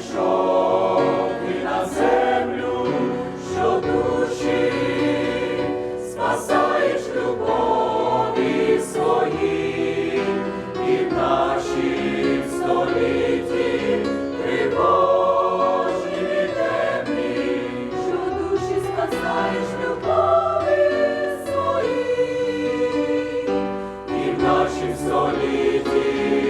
прийшов ти на землю, що душі спасаєш любові свої, і в нашій столітті тривожні і темні, що душі спасаєш любові свої, і в нашій столітті.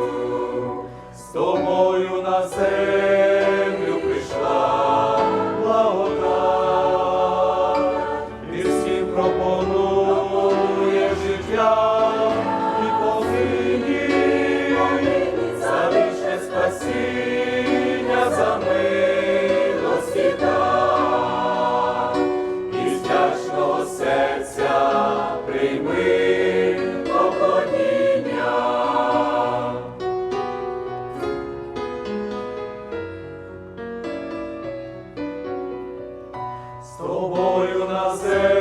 とも тобою на землю.